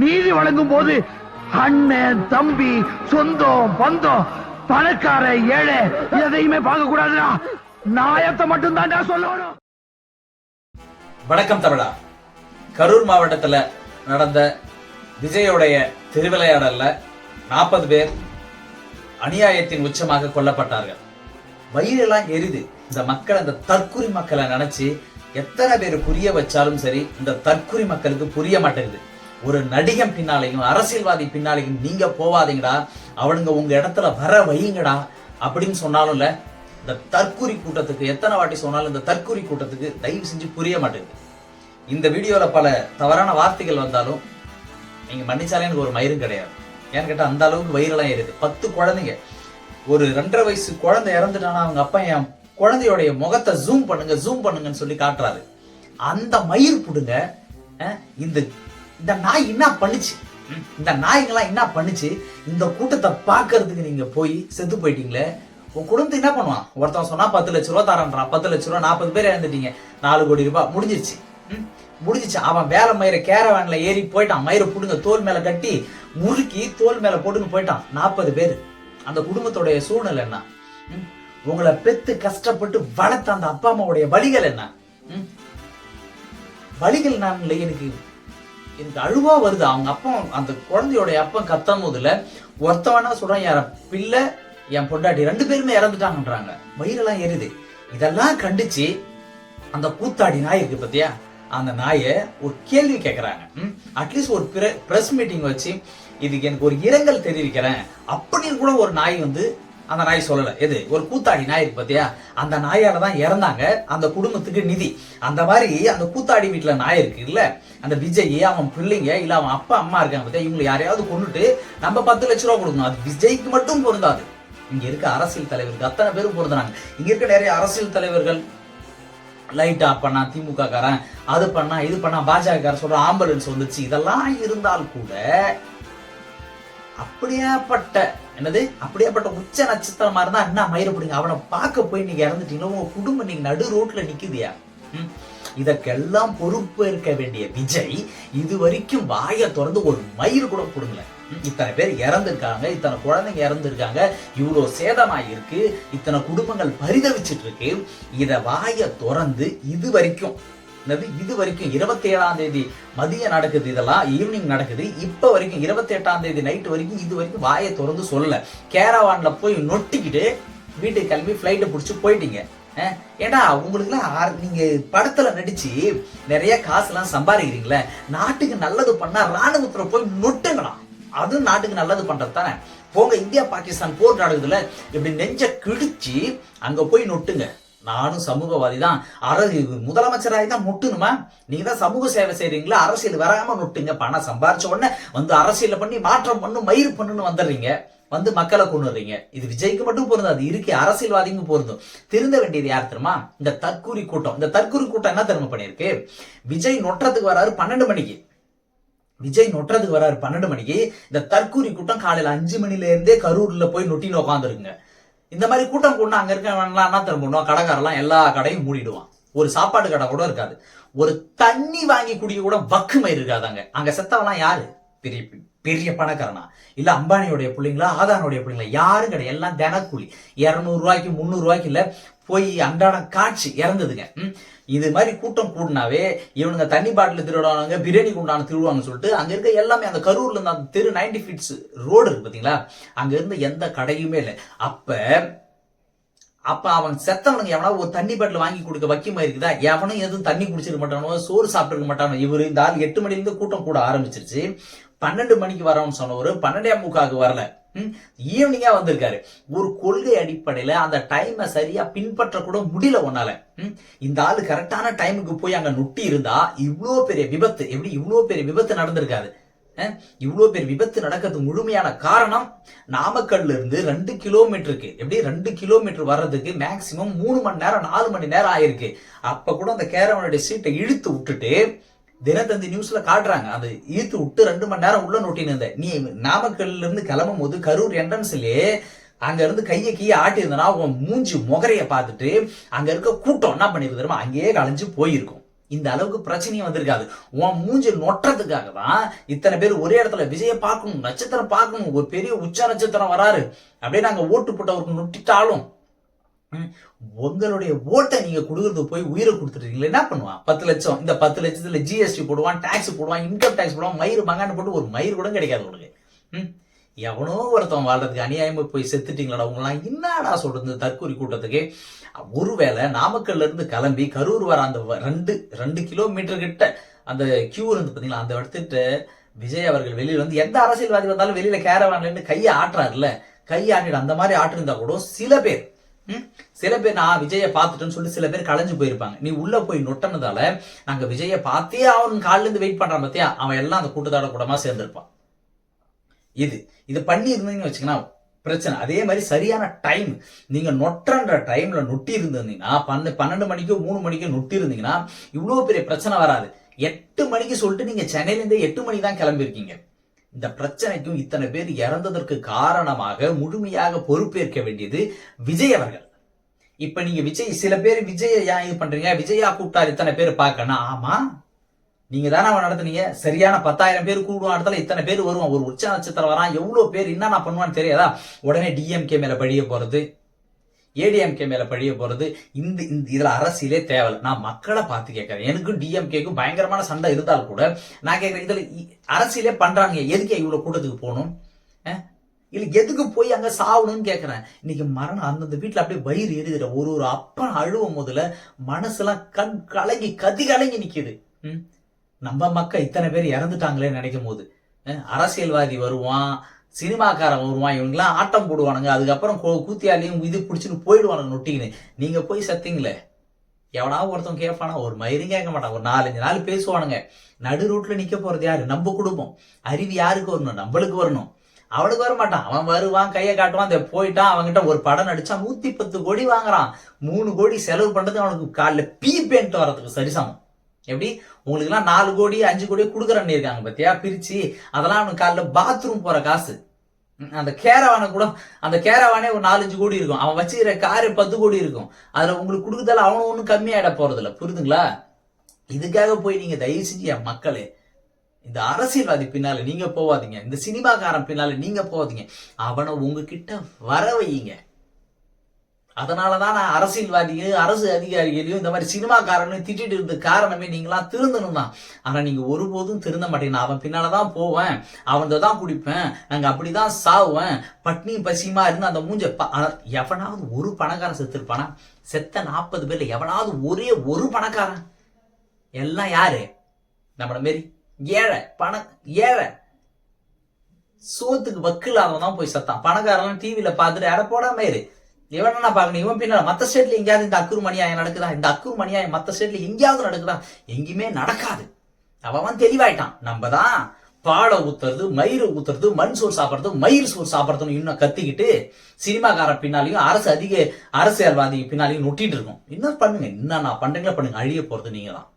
நீதி வழங்கும் போது அண்ணன் தம்பி சொந்தம் பந்தம் பணக்கார ஏழை எதையுமே பார்க்க கூடாதுடா. நாயத்தை மட்டும் தான்டா சொல்லணும். வணக்கம் தமிழா. கரூர் மாவட்டத்துல நடந்த விஜயோடைய திருவிளையாடல்ல நாற்பது பேர் அநியாயத்தின் உச்சமாக கொல்லப்பட்டார்கள். வயிறெல்லாம் எரிது. இந்த மக்கள் அந்த தற்குறி மக்களை நினைச்சு எத்தனை பேர் புரிய வச்சாலும் சரி இந்த தற்குறி மக்களுக்கு புரிய மாட்டேங்குது. ஒரு நடிகன் பின்னாலையும் அரசியல்வாதி பின்னாலையும் நீங்க போவாதீங்கடா. அவனுங்க உங்க இடத்துல வர வையுங்கடா. அப்படின்னு சொன்னாலும் இல்லை இந்த தற்கூரி கூட்டத்துக்கு எத்தனை வாட்டி சொன்னாலும் இந்த தற்கூரி கூட்டத்துக்கு தயவு செஞ்சு புரிய மாட்டேங்குது. இந்த வீடியோவில் பல தவறான வார்த்தைகள் வந்தாலும் நீங்கள் மன்னிச்சாலே எனக்கு ஒரு மயிரும் கிடையாது. ஏன்னு கேட்டால் அந்த அளவுக்கு வயிறெல்லாம் ஏறுது பத்து குழந்தைங்க. ஒரு ரெண்டரை வயசு குழந்தை இறந்துட்டானா அவங்க அப்பா என் குழந்தையோடைய முகத்தை ஜூம் பண்ணுங்க ஜூம் பண்ணுங்கன்னு சொல்லி காட்டுறாரு. அந்த மயிர் புடுங்க இந்த இந்த நாய் என்ன பண்ணுச்சு? இந்த நாய்ங்கெல்லாம் என்ன பண்ணுச்சு? இந்த கூட்டத்தை பார்க்கறதுக்கு நீங்க போய் செத்து போயிட்டீங்களே? உன் குடும்பத்தை என்ன பண்ணுவான்? ஒருத்தன் சொன்னா பத்து லட்ச ரூபா தரன்றான். பத்து லட்ச ரூபா நாற்பது பேர் இறந்துட்டீங்க. நாலு கோடி ரூபாய் முடிஞ்சிருச்சு. முடிஞ்சிச்சு அவன் வேற மயிரை கேரவான்ல ஏறி போயிட்டான். மயிரை புடுங்க தோல் மேல கட்டி முறுக்கி தோல் மேல போட்டுன்னு போயிட்டான். நாற்பது பேர். அந்த குடும்பத்தோடைய சூழ்நிலை என்ன? உங்களை பெத்து கஷ்டப்பட்டு வளர்த்த அந்த அப்பா அம்மாவுடைய வழிகள் என்ன? வழிகள் நான் எனக்கு இந்த அழுவா வருது. அவங்க அப்பா அந்த குழந்தையோடைய அப்பா கத்தும் போதுல ஒருத்தவனா சொல்றான் என் பிள்ளை என் பொண்டாட்டி ரெண்டு பேருமே இறந்துட்டாங்கன்றாங்க. வயிறெல்லாம் எரியுது இதெல்லாம் கண்டிச்சு அந்த கூத்தாடி நாய் இருக்கு பத்தியா? அந்த நாயை ஒரு கேள்வி கேட்கறாங்க அட்லீஸ்ட் ஒரு ப்ரெஸ் மீட்டிங் வச்சு இதுக்கு எனக்கு ஒரு இரங்கல் தெரிவிக்கிறேன். அப்படின்னு கூட ஒரு நாய் வந்து அந்த நாய் சொல்லல. எது? ஒரு கூத்தாடி நாய் இருக்கு பாத்தியா? அந்த நாயால தான் இறந்தாங்க. அந்த குடும்பத்துக்கு நிதி. அந்த மாதிரி அந்த கூத்தாடி வீட்டுல நாய் இருக்கு இல்ல? அந்த விஜய் அவன் பிள்ளைங்க இல்ல அவன் அப்பா அம்மா இருக்காங்க பாத்தியா? இவங்களை யாரையாவது கொண்டுட்டு நம்ம பத்து லட்ச ரூபா கொடுக்கணும். அது விஜய்க்கு மட்டும் பொருந்தாது. இங்க இருக்க அரசியல் தலைவருக்கு அத்தனை பேரும் பொருந்தினாங்க இங்க இருக்க நிறைய அரசியல் தலைவர்கள் லைட் ஆஃப் பண்ணா திமுக காரன் அது பண்ணா இது பண்ணா பாஜக காரன் சொல்ற ஆம்புலன்ஸ் வந்துச்சு இதெல்லாம் இருந்தால் கூட அப்படியாப்பட்ட என்னது? அப்படியேப்பட்ட உச்ச நட்சத்திரமா இருந்தா அண்ணா மயிர பிடிங்க? அவனை பார்க்க போய் நீங்க இறந்துட்டீங்கன்னா உங்க குடும்பம் நீங்க நடு ரோட்ல நிக்குதியா? இதற்கெல்லாம் பொறுப்பு இருக்க வேண்டிய விஜய் இது வரைக்கும் வாயை திறந்து ஒரு மயிறு கூட கொடுங்கல இத்தனை பேர் இறந்துருக்காங்க. இத்தனை குழந்தைங்க இறந்துருக்காங்க. இவ்வளோ சேதமாயிருக்கு இத்தனை குடும்பங்கள் பரிதவிச்சிட்டு இருக்கு. இதை வாயை திறந்து இது வரைக்கும் என்னது இது வரைக்கும் இருபத்தி ஏழாம் தேதி மதியம் நடக்குது. இதெல்லாம் ஈவினிங் நடக்குது. இப்ப வரைக்கும் இருபத்தி எட்டாம் தேதி நைட் வரைக்கும் இது வரைக்கும் வாயை திறந்து சொல்லல. கேரவான்ல போய் நொட்டிக்கிட்டு வீட்டுக்கு கிளம்பி ஃப்ளைட்டை பிடிச்சி போயிட்டீங்க. ஏடா உங்களுக்குலாம் ஆர்- நீங்க படத்துல நடிச்சு நிறைய காசுலாம் சம்பாதிக்கிறீங்களே? நாட்டுக்கு நல்லது பண்ணா ராணுவத்துல போய் நொட்டுங்களாம். அதுவும் நாட்டுக்கு நல்லது பண்றது தானே? போங்க இந்தியா பாகிஸ்தான் போர் நடக்குதுல. இப்படி நெஞ்ச கிழிச்சு அங்க போய் நொட்டுங்க. நானும் சமூகவாதி தான் அர முதலமைச்சராகி தான் முட்டணுமா? நீங்க தான் சமூக சேவை செய்றீங்களா? அரசியல் வராம நொட்டுங்க பணம் சம்பாரிச்ச உடனே வந்து அரசியல பண்ணி மாற்றம் பண்ணு மயிர் பண்ணுன்னு வந்துடுறீங்க. வந்து மக்களை கொண்டு வர்றீங்க இது விஜய்க்கு மட்டும் பொருந்தாது இருக்கு அரசியல்வாதிக்கும் பொருந்தும். திருந்த வேண்டியது யார் தெரியுமா? இந்த தற்கூரி கூட்டம். இந்த தற்கூரி கூட்டம் என்ன தெரியுமா பண்ணியிருக்கு? விஜய் நொட்டுறதுக்கு வராரு பன்னெண்டு மணிக்கு. விஜய் நொட்டுறதுக்கு வராரு பன்னெண்டு மணிக்கு. இந்த தற்கூரி கூட்டம் காலையில அஞ்சு மணில இருந்தே கரூர்ல போய் நொட்டின்னு உட்காந்துருக்குங்க இந்த மாதிரி கூட்டம் கூட அங்க இருக்கவன்லாம் என்ன தெரியும் பண்ணுவான்? கடைக்காரெல்லாம் எல்லா கடையும் மூடிடுவான். ஒரு சாப்பாடு கடை கூட இருக்காது. ஒரு தண்ணி வாங்கி குடிக்க கூட வக்குமை இருக்காது அங்க. செத்தவெல்லாம் யாரு? பெரிய பெரிய பணக்காரனா. இல்ல அம்பானியோடைய பிள்ளைங்களா ஆதானுடைய பிள்ளைங்களா? யாரும் கிடையாது. எல்லாம் தினக்கூலி. இருநூறு ரூபாய்க்கு முந்நூறு ரூபாய்க்கு இல்ல போய் அன்றாடம் காட்சி இறந்ததுங்க. இது மாதிரி கூட்டம் கூடினாவே இவனுங்க தண்ணி பாட்டில் திருடுவானுங்க பிரியாணி குண்டான திருடுவாங்கன்னு சொல்லிட்டு அங்க இருக்க எல்லாமே அந்த கரூர்ல இருந்த அந்த தெரு நைன்டி ஃபீட்ஸ் ரோடு இருக்கு பாத்தீங்களா? அங்க இருந்த எந்த கடையுமே இல்லை. அப்ப அப்ப அவன் செத்தவனுங்க எவனா ஒரு தண்ணி பாட்டில் வாங்கி கொடுக்க வைக்கமா இருக்குதா? எவனும் எதுவும் தண்ணி குடிச்சிருக்க மாட்டானோ சோறு சாப்பிட்டுருக்க மாட்டானோ இவரு இந்த ஆள் எட்டு மணிலேருந்து கூட்டம் கூட ஆரம்பிச்சிருச்சு. பன்னெண்டு மணிக்கு வரவன்னு சொன்னவரு பன்னெண்டே முக்காவுக்கு வரல. ஈவினிங்காக வந்திருக்காரு. ஒரு கொள்கை அடிப்படையில் அந்த டைமை சரியாக பின்பற்றக்கூட முடியல உன்னால. ம்? இந்த ஆள் கரெக்டான டைமுக்கு போய் அங்கே நொட்டி இருந்தா இவ்வளோ பெரிய விபத்து. எப்படி இவ்வளோ பெரிய விபத்து நடந்திருக்காது? இவ்வளோ பெரிய விபத்து நடக்கிறது முழுமையான காரணம் நாமக்கல்ல இருந்து ரெண்டு கிலோமீட்டருக்கு எப்படி? ரெண்டு கிலோமீட்டர் வர்றதுக்கு மேக்சிமம் மூணு மணி நேரம் நாலு மணி நேரம் ஆயிருக்கு. அப்ப கூட அந்த கேரவனுடைய சீட்டை இழுத்து விட்டுட்டு தினத்தந்தி நியூஸ்ல காட்டுறாங்க. அது ஈத்து விட்டு ரெண்டு மணி நேரம் உள்ள நோட்டின்னு இருந்தேன். நீ நாமக்கல்ல இருந்து கிளம்பும் போது கரூர் என்ட்ரன்ஸ்லயே அங்க இருந்து கையை கீயை ஆட்டியிருந்தனா உன் மூஞ்சி முகரைய பார்த்துட்டு அங்க இருக்க கூட்டம் என்ன பண்ணிருக்கு தெரியுமா? அங்கேயே கலைஞ்சு போயிருக்கும். இந்த அளவுக்கு பிரச்சனையும் வந்திருக்காது. உன் மூஞ்சி நொட்டுறதுக்காக தான் இத்தனை பேர் ஒரே இடத்துல விஜயை பார்க்கணும் நட்சத்திரம் பார்க்கணும் ஒரு பெரிய உச்ச நட்சத்திரம் வராரு. அப்படியே நாங்க ஓட்டு போட்டவருக்கு நொட்டிட்டாலும் உங்களுடைய ஓட்டை நீங்க கொடுக்கறது போய் உயிரை கொடுத்துருக்கீங்களா என்ன பண்ணுவான்? பத்து லட்சம். இந்த பத்து லட்சத்துல ஜிஎஸ்டி போடுவான் டாக்ஸ் போடுவான் இன்கம் டாக்ஸ் போடுவான் மயிர் மங்கான்னு போட்டு ஒரு மயிறு கூட கிடைக்காது உனக்கு. ம், எவனோ ஒருத்தன் வாழ்றதுக்கு அநியாயமா போய் செத்துட்டீங்களா உங்களாம் என்னடா சொல்றது தற்கூரி கூட்டத்துக்கு? ஒருவேளை நாமக்கல்ல இருந்து கிளம்பி கரூர் வர அந்த வ- ரெண்டு ரெண்டு கிலோமீட்டர் கிட்ட அந்த கியூ இருந்து பாத்தீங்களா அந்த இடத்துட்டு விஜய் அவர்கள் வெளியில வந்து எந்த அரசியல்வாதி வந்தாலும் வெளியில கேரவான்லன்னு கையை ஆட்டுறாருல்ல. கையை ஆட்டிடு அந்த மாதிரி ஆட்டிருந்தா கூட சில பேர் சில பேர் நான் விஜயை பார்த்துட்டேன்னு சொல்லி சில பேர் கலைஞ்சு போயிருப்பாங்க. நீ உள்ள போய் நொட்டனதால நாங்க விஜயை பார்த்தே அவன் காலில இருந்து வெயிட் பண்றான் பார்த்தியா அவன் எல்லாம் அந்த கூட்டத்தோட கூடமா சேர்ந்திருப்பான். இது இது பண்ணி இருந்தீங்கன்னு வச்சுக்கன்னா பிரச்சனை. அதே மாதிரி சரியான டைம் நீங்க நொட்டன்ற டைம்ல நொட்டி இருந்திருந்தீங்கன்னா பன்ன பன்னெண்டு மணிக்கோ மூணு மணிக்கோ நொட்டி இருந்தீங்கன்னா இவ்வளவு பெரிய பிரச்சனை வராது. எட்டு மணிக்கு சொல்லிட்டு நீங்க சென்னையிலேருந்து எட்டு மணிக்கு தான் கிளம்பியிருக்கீங்க. இந்த பிரச்சனைக்கும் இத்தனை பேர் இறந்ததற்கு காரணமாக முழுமையாக பொறுப்பேற்க வேண்டியது விஜய் அவர்கள். இப்ப நீங்க விஜய் சில பேர் விஜய ஏன் இது பண்றீங்க. விஜயா கூப்பிட்டார் இத்தனை பேர் பார்க்கணும் ஆமா. நீங்க தானே அவன் நடத்துனீங்க? சரியான பத்தாயிரம் பேர் கூடுவான் இடத்துல இத்தனை பேர் வருவான் ஒரு உச்ச நட்சத்திரம் வரான். எவ்வளவு பேர் என்ன நான் பண்ணுவான்னு தெரியாதா? உடனே டிஎம்கே மேல படிய போறது. ஏடிஎம்கே மேல பழிய போறது இந்த இந்த இதுல அரசியலே தேவை நான் மக்களை பார்த்து கேட்கறேன். எனக்கும் டிஎம்கேக்கும் பயங்கரமான சண்டை இருந்தால் கூட நான் கேட்கறேன் இதுல அரசியலே பண்றாங்க. எதுக்கு இவ்வளவு கூட்டத்துக்கு போகணும்? அஹ்? இல்ல எதுக்கு போய் அங்க சாவணும்னு கேட்குறேன். இன்னைக்கு மரணம் அந்தந்த வீட்டுல அப்படியே வயிறு எரிதுற ஒரு ஒரு அப்பன் அழுவும் முதல்ல மனசுலாம் கண் கலங்கி கதி கலங்கி நிக்குது. ம்? நம்ம மக்கள் இத்தனை பேர் இறந்துட்டாங்களே நினைக்கும் போது அரசியல்வாதி வருவான் சினிமாக்காரன் வருவான் இவங்கெல்லாம் ஆட்டம் போடுவானுங்க. அதுக்கப்புறம் கூத்தியாலையும் இது பிடிச்சின்னு போயிடுவானுங்க நொட்டின்னு நீங்கள் போய் சத்திங்களே? எவனாவது ஒருத்தன் கேட்பானா ஒரு மயிரும் கேட்க மாட்டான். ஒரு நாலஞ்சு நாள் பேசுவானுங்க. நடு ரூட்டில் நிற்க போகிறது யார்? நம்ம குடும்பம். அறிவு யாருக்கு வரணும்? நம்மளுக்கு வரணும். அவனுக்கு வர மாட்டான். அவன் வருவான் கையை காட்டுவான் அந்த போயிட்டான் அவன்கிட்ட ஒரு படம் நடிச்சா நூற்றி பத்து கோடி வாங்குறான். மூணு கோடி செலவு பண்ணுறது அவனுக்கு காலில் பீ பெயிண்ட் வரதுக்கு சரிசமம். எப்படி? உங்களுக்கு எல்லாம் நாலு கோடி அஞ்சு கோடி கொடுக்குறன்னு இருக்காங்க பத்தியா? பிரிச்சு அதெல்லாம் அவனுக்கு காலைல பாத்ரூம் போற காசு. அந்த கேரவானை கூட அந்த கேரவானே ஒரு நாலஞ்சு கோடி இருக்கும். அவன் வச்சுக்கிற காரு பத்து கோடி இருக்கும். அதுல உங்களுக்கு கொடுக்குறதால அவனும் ஒன்றும் கம்மியாயிட போறது இல்ல இதுக்காக போய் நீங்க தயவு செஞ்சு என் மக்களே இந்த அரசியல்வாதி பின்னால நீங்க போவாதீங்க. இந்த சினிமாக்காரன் பின்னால நீங்க போவாதீங்க. அவனை உங்ககிட்ட வர வையுங்க. அதனாலதான் நான் அரசியல்வாதிகள் அரசு அதிகாரிகளையும் இந்த மாதிரி சினிமாக்காரனையும் திட்டிட்டு இருந்த காரணமே நீங்களாம் திருந்தணும்? தான் ஆனால் நீங்கள் ஒருபோதும் திருந்த மாட்டீங்க. அவன் பின்னால் தான் போவேன். அவன் தான் குடிப்பேன். நாங்க அப்படிதான் சாவேன் பட்னியும் பசியுமா இருந்து அந்த மூஞ்ச ப- எவனாவது ஒரு பணக்காரன் செத்துருப்பானா? செத்த நாற்பது பேரில் எவனாவது ஒரே ஒரு பணக்காரன்? எல்லாம் யாரு? நம்மள மாரி ஏழை பண ஏழை. சோத்துக்கு வக்கு இல்லாதவன் தான் போய் சத்தான். பணக்காரன் டிவியில் பார்த்துட்டு அட போடாம இரு இவன் பாக்கணும் இவன் பின்னால மத்த ஸ்டேட்ல எங்கேயாவது இந்த அக்குரு மணியாயம் நடக்குதா? இந்த அக்குரு மணியாயம் மத்த ஸ்டேட்ல எங்கேயாவது நடக்குதா? எங்கேயுமே நடக்காது. அவன் தெளிவாயிட்டான். நம்ம தான் பாலை ஊத்துறது மயிறு ஊத்துறது மண் சோறு சாப்பிட்றது மயிர் சோறு சாப்பிட்றதுன்னு இன்னும் கத்திக்கிட்டு சினிமாக்காரன் பின்னாலையும் அரசு அதிக அரசியல்வாதி பின்னாலையும் நொட்டிட்டு இருக்கோம். என்ன பண்ணுங்க? என்ன நான் பண்றீங்களா பண்ணுங்க. அழிய போறது நீங்க தான்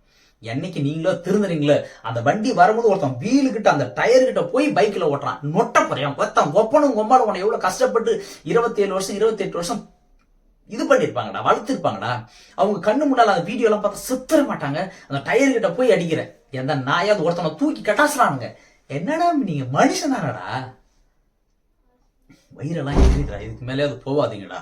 என்னைக்கு நீங்களோ திருந்துறீங்களோ அந்த வண்டி வரும்போது ஒருத்தன் வீலு கிட்ட அந்த டயர் கிட்ட போய் பைக்ல ஓட்டுறான். நொட்ட போறியான் கொத்தம் ஒப்பனும் கொம்பாலும் உன எவ்வளவு கஷ்டப்பட்டு இருபத்தி ஏழு வருஷம் இருபத்தி எட்டு வருஷம் இது பண்ணிருப்பாங்கடா வளர்த்திருப்பாங்கடா. அவங்க கண்ணு முன்னால அந்த வீடியோ எல்லாம் பார்த்தா செத்துற மாட்டாங்க. அந்த டயர் கிட்ட போய் அடிக்கிற. எந்த நாயாவது ஒருத்தனை தூக்கி கட்டாசுறானுங்க? என்னடா நீங்க மனுஷனாடா வயிறெல்லாம் எரியுதுடா இதுக்கு மேலே அது போவாதீங்கடா